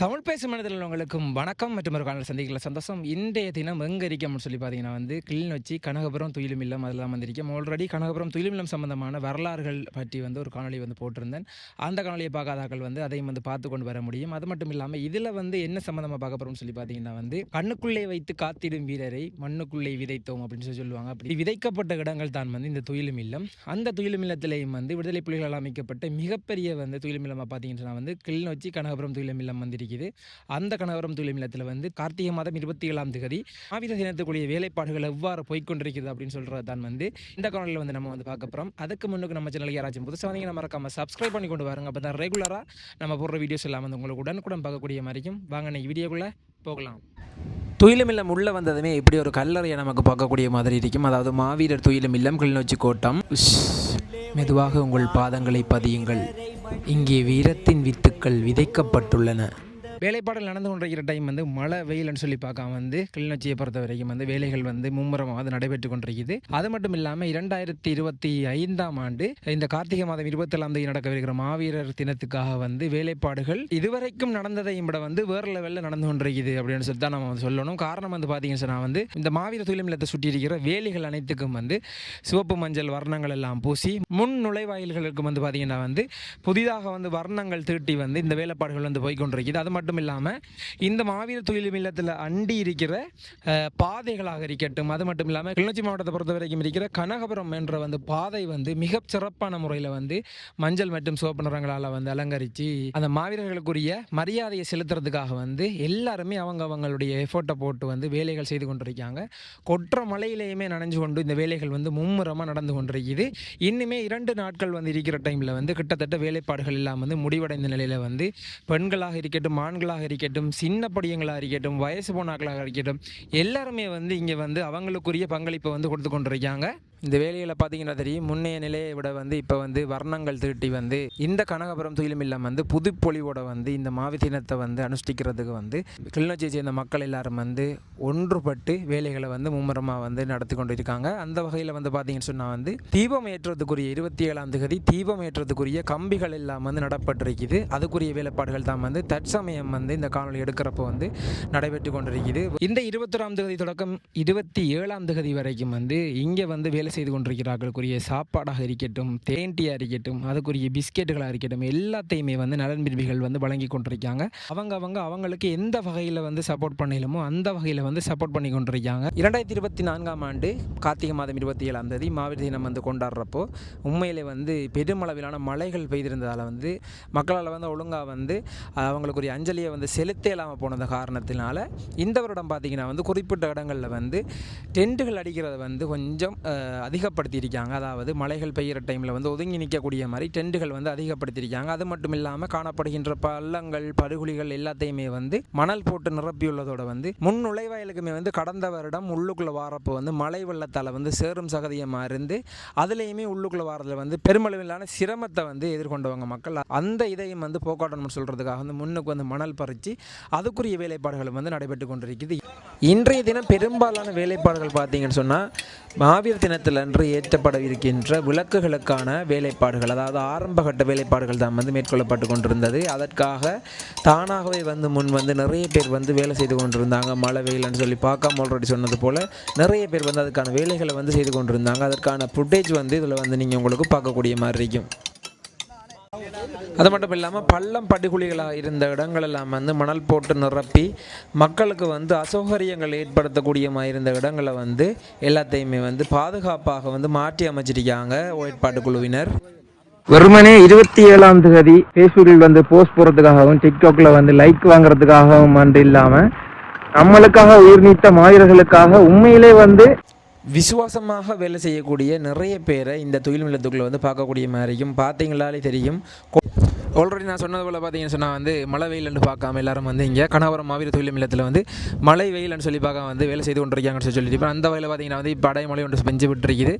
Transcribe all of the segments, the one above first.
தமிழ் பேசும் மனதில் உள்ளவங்களுக்கும் வணக்கம். மற்றும் ஒரு காலையில் சந்திக்கல சந்தோஷம். இன்றைய தினம் எங்கே இருக்கோம்னு சொல்லி பார்த்தீங்கன்னா வந்து கிளிநொச்சி கனகபுரம் துயிலும் இல்லம் அதெல்லாம் வந்திருக்கோம். ஆல்ரெடி கனகபுரம் துயிலும் இல்லம் சம்பந்தமான வரலாறுகள் பற்றி வந்து ஒரு காணொலி வந்து போட்டிருந்தேன். அந்த காணொலியை பார்க்காதாக்கள் வந்து அதையும் வந்து பார்த்து கொண்டு வர முடியும். அது மட்டும் இல்லாமல் இதில் வந்து என்ன சம்மந்தமாக பார்க்க போகிறோம்னு சொல்லி பார்த்தீங்கன்னா வந்து கண்ணுக்குள்ளே வைத்து காத்திடும் வீரரை மண்ணுக்குள்ளே விதைத்தோம் அப்படின்னு சொல்லி சொல்லுவாங்க. அப்படி விதைக்கப்பட்ட இடங்கள் தான் வந்து இந்த துயிலும் இல்லம். அந்த துயிலும் இல்லத்திலேயும் வந்து விடுதலை புலிகளால் அமைக்கப்பட்ட மிகப்பெரிய வந்து துயிலும் இல்லமாக பார்த்தீங்கன்னா வந்து கிளிநொச்சி கனகபுரம் துயிலும் இல்லம் வந்திருக்கு இருக்குது அந்த கனகபுரம் துயிலும் வந்து கார்த்திகை மாதம் இருபத்தி ஏழாம் தேதி ஆவித தினத்துக்குரிய வேலைப்பாடுகள் எவ்வாறு போய்க்கொண்டிருக்கிறது அப்படின்னு சொல்கிறது தான் வந்து இந்த காணொலியில் வந்து நம்ம வந்து பார்க்க போகிறோம் அதுக்கு முன்னுக்கு நம்ம சேனல் யாராச்சும் புதுசாக வந்தீங்கன்னா மறக்காம சப்ஸ்கிரைப் பண்ணி கொண்டு வாருங்க. அப்போ தான் ரெகுலராக நம்ம போடுற வீடியோஸ் எல்லாம் வந்து உங்களுக்கு உடனுக்குடன் பார்க்கக்கூடிய மாதிரிக்கும் வாங்க இன்னைக்கு வீடியோக்குள்ளே போகலாம். துயிலமில்லம் உள்ளே வந்ததுமே இப்படி ஒரு கல்லறையை நமக்கு பார்க்கக்கூடிய மாதிரி இருக்கும். அதாவது மாவீரர் துயிலமில்லம் கிளிநொச்சி கோட்டம். உஷ். மெதுவாக உங்கள் பாதங்களை பதியுங்கள். இங்கே வீரத்தின் வித்துக்கள் விதைக்கப்பட்டுள்ளன. வேலைப்பாடல் நடந்து கொண்டிருக்கிற டைம் வந்து மழை வெயில்னு சொல்லி பார்க்காம வந்து கிளிநொச்சியை பொறுத்த வரைக்கும் வந்து வேலைகள் வந்து மும்முரமாக வந்து நடைபெற்று கொண்டிருக்குது. அது மட்டும் இல்லாமல் இரண்டாயிரத்தி இருபத்தி ஐந்தாம் ஆண்டு இந்த கார்த்திகை மாதம் இருபத்தேழாம் தேதி நடக்கவிருக்கிற மாவீரர் தினத்துக்காக வந்து வேலைப்பாடுகள் இதுவரைக்கும் நடந்ததையும் விட வந்து வேறு லெவலில் நடந்து கொண்டிருக்குது அப்படின்னு சொல்லி தான் நம்ம வந்து சொல்லணும். காரணம் வந்து பார்த்தீங்கன்னு சொன்னால் வந்து இந்த மாவீர துயிலமில்லத்தை சுற்றி இருக்கிற வேலிகள் அனைத்துக்கும் வந்து சிவப்பு மஞ்சள் வர்ணங்கள் எல்லாம் பூசி முன் நுழைவாயில்களுக்கும் வந்து பார்த்தீங்கன்னா வந்து புதிதாக வந்து வர்ணங்கள் தீட்டி வந்து இந்த வேலைப்பாடுகள் வந்து போய்க்கொண்டிருக்குது அது மட்டும் இல்லாமல் இந்த மாவீர துயில் இல்லத்தில் அண்டி இருக்கிற பாதைகளாக இருக்கட்டும். அது மட்டும் இல்லாமல் கிளிநொச்சி மாவட்டத்தை பொறுத்த வரைக்கும் இருக்கிற கனகபுரம் என்ற வந்து பாதை வந்து மிக சிறப்பான முறையில் வந்து மஞ்சள் மற்றும் சிவப்பு நிறங்களால் வந்து அலங்கரித்து அந்த மாவீரர்களுக்குரிய மரியாதையை செலுத்துறதுக்காக வந்து எல்லாருமே அவங்க அவங்களுடைய எஃபோர்ட்டை போட்டு வந்து வேலைகள் செய்து கொண்டிருக்காங்க. கொற்ற மலையிலேயுமே நனைஞ்சு கொண்டு இந்த வேலைகள் வந்து மும்முரமாக நடந்து கொண்டிருக்குது. இன்னுமே இரண்டு நாட்கள் வந்து இருக்கிற டைமில் வந்து கிட்டத்தட்ட வேலைப்பாடுகள் எல்லாம் வந்து முடிவடைந்த நிலையில் வந்து பெண்களாக இருக்கட்டும் ஆண்களாக இருக்கட்டும் சின்ன படியங்களாக இருக்கட்டும் வயசு போனாக்களாக இருக்கட்டும் எல்லாருமே வந்து இங்கே வந்து அவங்களுக்குரிய பங்களிப்பை வந்து கொடுத்து கொண்டிருக்காங்க. இந்த வேலையில் பார்த்தீங்கன்னா தெரியும் முன்னைய நிலையை விட வந்து இப்போ வந்து வர்ணங்கள் திருட்டி வந்து இந்த கனகபுரம் துயிலும் இல்லம் வந்து புதுப்பொழிவோட வந்து இந்த மாவித்தினத்தை வந்து அனுஷ்டிக்கிறதுக்கு வந்து கிளிநொச்சியை சேர்ந்த மக்கள் எல்லாரும் வந்து ஒன்றுபட்டு வேலைகளை வந்து மும்முரமாக வந்து நடத்தி கொண்டு இருக்காங்க அந்த வகையில் வந்து பார்த்தீங்கன்னு சொன்னால் வந்து தீபம் ஏற்றுறதுக்குரிய இருபத்தி ஏழாம் தேதி தீபம் ஏற்றுறதுக்குரிய கம்பிகள் எல்லாம் வந்து நடப்பட்டிருக்குது. அதுக்குரிய வேலைப்பாடுகள் தான் வந்து தற்சமயம் வந்து இந்த காணொலி எடுக்கிறப்போ வந்து நடைபெற்று கொண்டிருக்குது. இந்த இருபத்தொராம் தேதி தொடக்கம் இருபத்தி ஏழாம் தேதி வரைக்கும் வந்து இங்கே வந்து வேலை செய்து கொண்டிருக்கிறார்களுக்குரிய சாப்பாடாக இருக்கட்டும் தேன்டியாக இருக்கட்டும் அதுக்குரிய பிஸ்கெட்டுகளாக இருக்கட்டும் எல்லாத்தையுமே வந்து நலன் பிரிவுகள் வந்து வழங்கி கொண்டிருக்காங்க. அவங்க அவங்க அவங்களுக்கு எந்த வகையில் வந்து சப்போர்ட் பண்ணலுமோ அந்த வகையில் வந்து சப்போர்ட் பண்ணி கொண்டிருக்காங்க. இரண்டாயிரத்தி இருபத்தி நான்காம் ஆண்டு கார்த்திகை மாதம் இருபத்தி ஏழாம் தேதி மாவீர தினம் வந்து கொண்டாடுறப்போ உண்மையிலே வந்து பெருமளவிலான மழைகள் பெய்திருந்ததால் வந்து மக்களால் வந்து ஒழுங்காக வந்து அவங்களுக்குரிய அஞ்சலியை வந்து செலுத்த இல்லாமல் போனது காரணத்தினால இந்த வருடம் பார்த்திங்கன்னா வந்து குறிப்பிட்ட இடங்களில் வந்து டென்ட்டுகள் அடிக்கிறத வந்து கொஞ்சம் அதிகப்படுத்தியிருக்காங்க. அதாவது மழைகள் பெய்கிற டைமில் வந்து ஒதுங்கி நிற்கக்கூடிய மாதிரி டென்ட்டுகள் வந்து அதிகப்படுத்தியிருக்காங்க. அது மட்டும் இல்லாமல் காணப்படுகின்ற பள்ளங்கள் படுகுழிகள் எல்லாத்தையுமே வந்து மணல் போட்டு நிரப்பியுள்ளதோட வந்து முன் நுழைவாயிலுக்குமே வந்து கடந்த வருடம் உள்ளுக்குள்ளே வாரப்போ வந்து மழை வெள்ளத்தால் வந்து சேரும் சகதியமாக இருந்து அதுலேயுமே உள்ளுக்குள்ளே வாரதில் வந்து பெருமளவிலான சிரமத்தை வந்து எதிர்கொண்டவங்க மக்கள். அந்த இதையும் வந்து போக்காட்டணும்னு சொல்கிறதுக்காக வந்து முன்னுக்கு வந்து மணல் பறித்து அதுக்குரிய வேலைப்பாடுகளும் வந்து நடைபெற்று கொண்டிருக்குது. இன்றைய தினம் பெரும்பாலான வேலைப்பாடுகள் பார்த்தீங்கன்னு சொன்னால் மாவீர் தினத்திலன்று ஏற்றப்பட இருக்கின்ற விளக்குகளுக்கான வேலைப்பாடுகள் அதாவது ஆரம்பகட்ட வேலைப்பாடுகள் தான் வந்து மேற்கொள்ளப்பட்டு கொண்டிருந்தது. அதற்காக தானாகவே வந்து முன் வந்து நிறைய பேர் வந்து வேலை செய்து கொண்டிருந்தாங்க. மழை வெயில்னு சொல்லி பார்க்காம ஆல்ரெடி சொன்னது போல் நிறைய பேர் வந்து அதுக்கான வேலைகளை வந்து செய்து கொண்டிருந்தாங்க. அதற்கான ஃபுட்டேஜ் வந்து இதில் வந்து நீங்கள் உங்களுக்கு பார்க்கக்கூடிய மாதிரி இருக்கும். அது மட்டும் இல்லாமல் பள்ளம் படுகுழிகளாக இருந்த இடங்கள் எல்லாம் வந்து மணல் போட்டு நிரப்பி மக்களுக்கு வந்து அசௌகரியங்கள் ஏற்படுத்தக்கூடியமாக இருந்த இடங்களை வந்து எல்லாத்தையுமே வந்து பாதுகாப்பாக வந்து மாற்றி அமைச்சிருக்காங்க ஒயிட்பாட்டு குழுவினர். வெறுமனே இருபத்தி ஏழாம் தேதி ஃபேஸ்புக்கில் வந்து போஸ்ட் போடுறதுக்காகவும் டிக்டாக்ல வந்து லைக் வாங்குறதுக்காகவும் வந்து இல்லாம நம்மளுக்காக உயிர் நீத்த மாவீரர்களுக்காக உண்மையிலே வந்து விசுவாசமாக வேலை செய்யக்கூடிய நிறைய பேரை இந்த தொழில் நிலத்துக்குள்ளே வந்து பார்க்கக்கூடிய மாதிரியும் பார்த்தீங்களாலே தெரியும். ஆல்ரெடி நான் சொன்னது போல் பார்த்தீங்கன்னு சொன்னால் வந்து மழை வெயில்னு பார்க்காம எல்லாரும் வந்து இங்கே கனவரம் மாவீர தொழில் நிலத்தில் வந்து மழை வெயில்னு சொல்லி பார்க்க வந்து வேலை செய்து கொண்டிருக்காங்கன்னு சொல்லி சொல்லிட்டு இப்போ அந்த வகையில் பார்த்தீங்கன்னா வந்து இப்போ அடைமழை ஒன்று பெஞ்சு விட்டுருக்குது.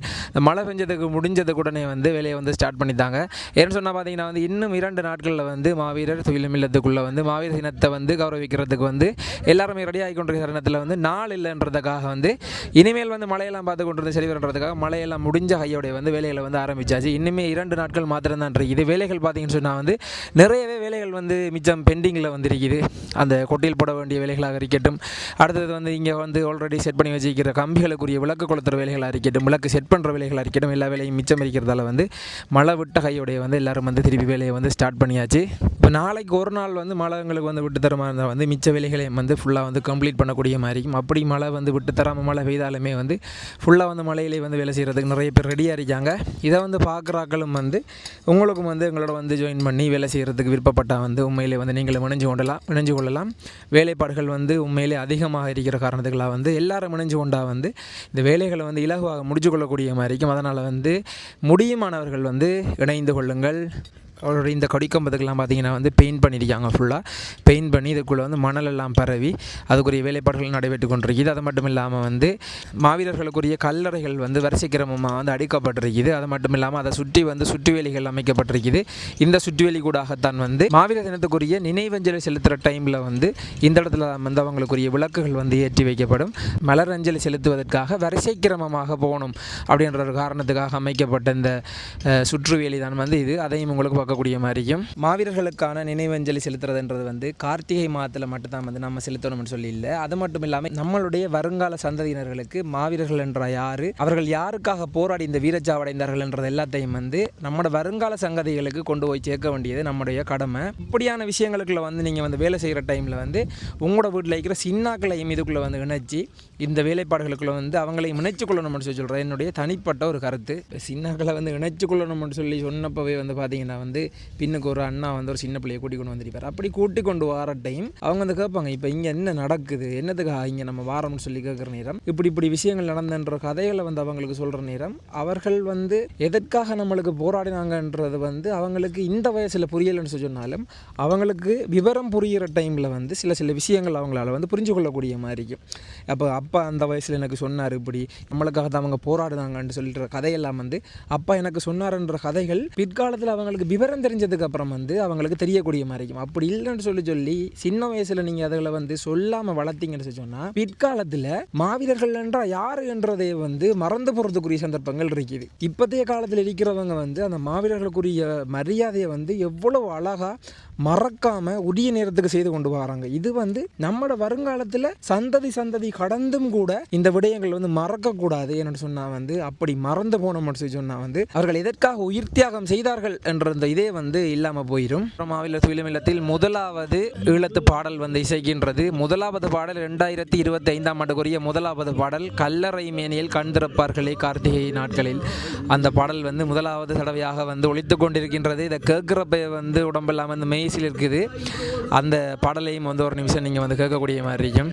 மழை பெஞ்சதுக்கு முடிஞ்சதுக்கு உடனே வந்து வேலையை வந்து ஸ்டார்ட் பண்ணித்தாங்க ஏன்னு சொன்னால் பார்த்தீங்கன்னா வந்து இன்னும் இரண்டு நாட்களில் வந்து மாவீரர் தொழில் இல்லத்துக்குள்ளே வந்து மாவீர தினத்தை வந்து கௌரவிக்கிறதுக்கு வந்து எல்லாருமே ரெடி ஆகி கொண்டிருக்கிற தருணத்தில் வந்து நாள் இல்லைன்றதுக்காக வந்து இனிமேல் வந்து மழையெல்லாம் பார்த்து கொண்டிருந்து சரி வரன்றதுக்காக மழையெல்லாம் முடிஞ்ச கையோடைய வந்து வேலைகளை வந்து ஆரம்பிச்சாச்சு. இன்னுமே இரண்டு நாட்கள் மாத்திரம் தான் இருக்குது. வேலைகள் பார்த்தீங்கன்னு சொன்னால் வந்து நிறையவே வேலைகள் வந்து மிச்சம் பெண்டிங்கில் வந்திருக்குது. அந்த கொட்டையில் போட வேண்டிய வேலைகளாக இருக்கட்டும். அடுத்தது வந்து இங்கே வந்து ஆல்ரெடி செட் பண்ணி வச்சிருக்கிற கம்பிகளுக்குரிய விளக்கு கொளுத்துற வேலைகளாக இருக்கட்டும். விளக்கு செட் பண்ணுற வேலைகளாக இருக்கட்டும். எல்லா வேலையும் மிச்சம் இருக்கிறதால வந்து மழை விட்ட கையோடைய வந்து எல்லாரும் வந்து திருப்பி வேலையை வந்து ஸ்டார்ட் பண்ணியாச்சு. இப்போ நாளைக்கு ஒரு நாள் வந்து மழை எங்களுக்கு வந்து விட்டு தரமாக இருந்தால் வந்து மிச்ச வேலைகளையும் வந்து ஃபுல்லாக வந்து கம்ப்ளீட் பண்ணக்கூடிய மாதிரி இருக்கும். அப்படி மழை வந்து விட்டு தராமல் மழை பெய்தாலுமே வந்து ஃபுல்லாக வந்து மழையிலே வந்து வேலை செய்கிறதுக்கு நிறைய பேர் ரெடியாக இருக்காங்க. இதை வந்து பார்க்குறாக்களும் வந்து உங்களுக்கும் வந்து எங்களோட வந்து ஜாயின் பண்ணி வேலை செய்கிறதுக்கு விருப்பப்பட்டால் வந்து உண்மையிலே வந்து நீங்களும் இணைஞ்சு கொண்டலாம் இணைஞ்சு கொள்ளலாம். வேலைப்பாடுகள் வந்து உண்மையிலே அதிகமாக இருக்கிற காரணத்துக்கெல்லாம் வந்து எல்லாரும் இணைஞ்சு கொண்டா வந்து இந்த வேலைகளை வந்து இலகுவாக முடிச்சு கொள்ளக்கூடிய மாதிரி இருக்கும் அதனால் வந்து முடியுமானவர்கள் வந்து இணைந்து கொள்ளுங்கள். அவரோட இந்த கொடிக்கம்பத்துக்கெல்லாம் பார்த்தீங்கன்னா வந்து பெயிண்ட் பண்ணியிருக்காங்க ஃபுல்லாக பெயிண்ட் பண்ணி இதுக்குள்ளே வந்து மணல் எல்லாம் பரவி அதுக்குரிய வேலைப்பாடுகள் நடைபெற்று கொண்டிருக்குது. அது மட்டும் இல்லாமல் வந்து மாவீரர்களுக்குரிய கல்லறைகள் வந்து வரிசை கிரமமாக வந்து அடிக்கப்பட்டிருக்குது. அது மட்டும் இல்லாமல் அதை சுற்றி வந்து சுற்றுவேலிகள் அமைக்கப்பட்டிருக்குது. இந்த சுற்றுவேலி கூடாகத்தான் வந்து மாவீர தினத்துக்குரிய நினைவஞ்சலி செலுத்துகிற டைமில் வந்து இந்த இடத்துல வந்து அவங்களுக்குரிய விளக்குகள் வந்து ஏற்றி வைக்கப்படும். மலர் அஞ்சலி செலுத்துவதற்காக வரிசை கிரமமாக போகணும் அப்படின்ற ஒரு காரணத்துக்காக அமைக்கப்பட்ட இந்த சுற்றுவேலி தான் வந்து இது. அதையும் உங்களுக்கு பார்க்கக்கூடிய மாதிரியும். மாவீரர்களுக்கான நினைவஞ்சலி செலுத்துறதுன்றது வந்து கார்த்திகை மாதத்தில் மட்டும்தான் வந்து நம்ம செலுத்தணும்னு சொல்லி இல்லை. அது மட்டும் இல்லாமல் நம்மளுடைய வருங்கால சந்ததியினர்களுக்கு மாவீரர்கள் என்ற யாரு அவர்கள் யாருக்காக போராடி இந்த வீரச்சாவடைந்தார்கள் என்றது எல்லாத்தையும் வந்து நம்மளோட வருங்கால சங்கதிகளுக்கு கொண்டு போய் சேர்க்க வேண்டியது நம்முடைய கடமை. இப்படியான விஷயங்களுக்குள்ள வந்து நீங்கள் வந்து வேலை செய்கிற டைமில் வந்து உங்களோட வீட்டில் இருக்கிற சின்னாக்களையும் இதுக்குள்ளே வந்து இணைச்சி இந்த வேலைப்பாடுகளுக்குள்ளே வந்து அவங்களையும் இணைச்சு கொள்ளணும்னு சொல்லி சொல்கிறேன் என்னுடைய தனிப்பட்ட ஒரு கருத்து. சின்னாக்களை வந்து இணைச்சு கொள்ளணும்னு சொல்லி சொன்னப்பவே வந்து பார்த்தீங்கன்னா வந்து பின்னுக்கு ஒரு அண்ணா வந்து ஒரு சின்ன பிள்ளையை கூட்டி கொண்டு வந்திருப்பார் அப்படி கூட்டி கொண்டு வர டைம் அவங்க வந்து கேட்பாங்க இப்போ இங்கே என்ன நடக்குது? என்னத்துக்காக இங்கே நம்ம வாரோம்னு சொல்லி கேட்குற நேரம்? இப்படி இப்படி விஷயங்கள் நடந்தன்ற கதைகளை வந்து அவங்களுக்கு சொல்கிற நேரம் அவர்கள் வந்து எதற்காக நம்மளுக்கு போராடினாங்கன்றது வந்து அவங்களுக்கு இந்த வயசில் புரியலைன்னு சொன்னாலும் அவங்களுக்கு விவரம் புரிகிற டைமில் வந்து சில சில விஷயங்கள் அவங்களால வந்து புரிஞ்சு கொள்ளக்கூடிய மாதிரி இருக்கும். அப்போ அப்பா அந்த வயசில் எனக்கு சொன்னார் இப்படி நம்மளுக்காக தான் அவங்க போராடுனாங்கன்னு சொல்லிட்டு கதையெல்லாம் வந்து அப்பா எனக்கு சொன்னார்ன்ற கதைகள் பிற்காலத்தில் அவங்களுக்கு விவரம் விவரம் தெரிஞ்சதுக்கப்புறம் வந்து அவங்களுக்கு தெரியக்கூடிய மாதிரி இருக்கும். அப்படி இல்லைன்னு சொல்லி சொல்லி சின்ன வயசில் நீங்கள் அதில் வந்து சொல்லாமல் வளர்த்தீங்கன்னு சொல்லி சொன்னால் பிற்காலத்தில் மாவீரர்கள் என்றால் யார் என்றதை வந்து மறந்து போகிறதுக்குரிய சந்தர்ப்பங்கள் இருக்குது. இப்போதைய காலத்தில் இருக்கிறவங்க வந்து அந்த மாவீரர்களுக்குரிய மரியாதையை வந்து எவ்வளவு அழகாக மறக்காமல் உரிய நேரத்துக்கு செய்து கொண்டு வராங்க. இது வந்து நம்மளோட வருங்காலத்தில் சந்ததி சந்ததி கடந்தும் கூட இந்த விடயங்கள் வந்து மறக்கக்கூடாது என்னென்னு சொன்னால் வந்து அப்படி மறந்து போனோம்னு சொல்லி சொன்னால் வந்து அவர்கள் எதற்காக உயிர் தியாகம் செய்தார்கள் என்ற இந்த இதை வந்து இல்லாமல் போயிடும் மாவில துயிலுமில்லத்தில் முதலாவது ஈழத்து பாடல் வந்து இசைக்கின்றது. முதலாவது பாடல் ரெண்டாயிரத்தி இருபத்தி ஐந்தாம் ஆண்டுக்குரிய முதலாவது பாடல் கல்லறை மேனியில் கண் திறப்பார்களே கார்த்திகை நாட்களில். அந்த பாடல் வந்து முதலாவது தடவையாக வந்து ஒழித்து கொண்டிருக்கின்றது. இதை கேட்குறப்ப வந்து உடம்பெல்லாம் வந்து மெய்சில் இருக்குது. அந்த பாடலையும் வந்து ஒரு நிமிஷம் நீங்கள் வந்து கேட்கக்கூடிய மாதிரி இருக்கும்.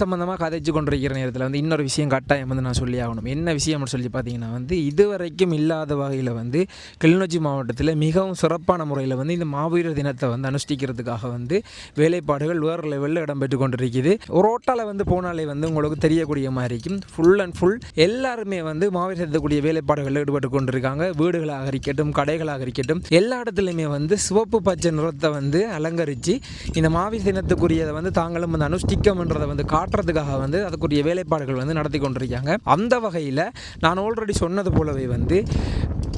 சம்மந்தமாக கதைச்சு கொண்டிருக்கிற நேரத்தில் வந்து இன்னொரு விஷயம் கட்டாயம் வந்து நான் சொல்லி ஆகணும். என்ன விஷயம்னு சொல்லி பார்த்தீங்கன்னா வந்து இதுவரைக்கும் இல்லாத வகையில் வந்து கிளிநொச்சி மாவட்டத்தில் மிகவும் சிறப்பான முறையில் வந்து இந்த மாவீரர் தினத்தை வந்து அனுஷ்டிக்கிறதுக்காக வந்து வேலைப்பாடுகள் வேறு லெவலில் இடம்பெற்று கொண்டிருக்குது. ஒரு ஓட்டால் வந்து போனாலே வந்து உங்களுக்கு தெரியக்கூடிய மாதிரி இருக்கும். ஃபுல் அண்ட் ஃபுல் எல்லாருமே வந்து மாவீரர் தினத்துக்குரிய வேலைப்பாடுகளில் ஈடுபட்டு கொண்டிருக்காங்க. வீடுகளாக இருக்கட்டும் கடைகளாக இருக்கட்டும் எல்லா இடத்துலையுமே வந்து சிவப்பு பச்சை நிறத்தை வந்து அலங்கரித்து இந்த மாவீர் தினத்துக்குரியதை வந்து தாங்களும் வந்து அனுஷ்டிக்கம்ன்றதை வந்து கா காட்டுறதுக்காக வந்து அதுக்குரிய வேலைப்பாடுகள் வந்து நடத்தி கொண்டிருக்காங்க. அந்த வகையில் நான் ஆல்ரெடி சொன்னது போலவே வந்து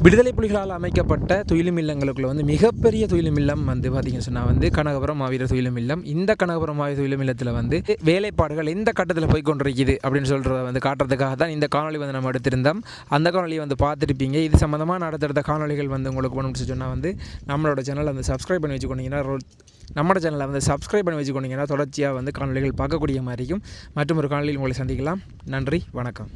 விடுதலை புலிகளால் அமைக்கப்பட்ட துயிலும் இல்லங்களுக்குள்ள வந்து மிகப்பெரிய துயிலும் இல்லம் வந்து பார்த்தீங்கன்னு சொன்னால் வந்து கனகபுரம் மாவீரர் துயிலும் இல்லம். இந்த கனகபுரம் மாவீரர் துயிலும் இல்லத்தில் வந்து வேலைப்பாடுகள் எந்த கட்டத்தில் போய் கொண்டிருக்குது அப்படின்னு சொல்கிறத வந்து காட்டுறதுக்காக தான் இந்த காணொளி வந்து நம்ம எடுத்திருந்தோம். அந்த காணொலியை வந்து பார்த்துருப்பீங்க. இது சம்மந்தமாக அடுத்தடுத்த காணொளிகள் வந்து உங்களுக்கு போகணும்னு சொன்னால் வந்து நம்மளோட சேனலை வந்து சப்ஸ்கிரைப் பண்ணி வச்சுக்கொண்டீங்கன்னா நம்ம சேனலை வந்து சப்ஸ்கிரைப் பண்ணி வச்சுக்கொண்டீங்கன்னா தொடர்ச்சியாக வந்து காணொலிகள் பார்க்கக்கூடிய மாதிரியும் மற்றும் ஒரு காணொலியில் உங்களை சந்திக்கலாம். நன்றி வணக்கம்.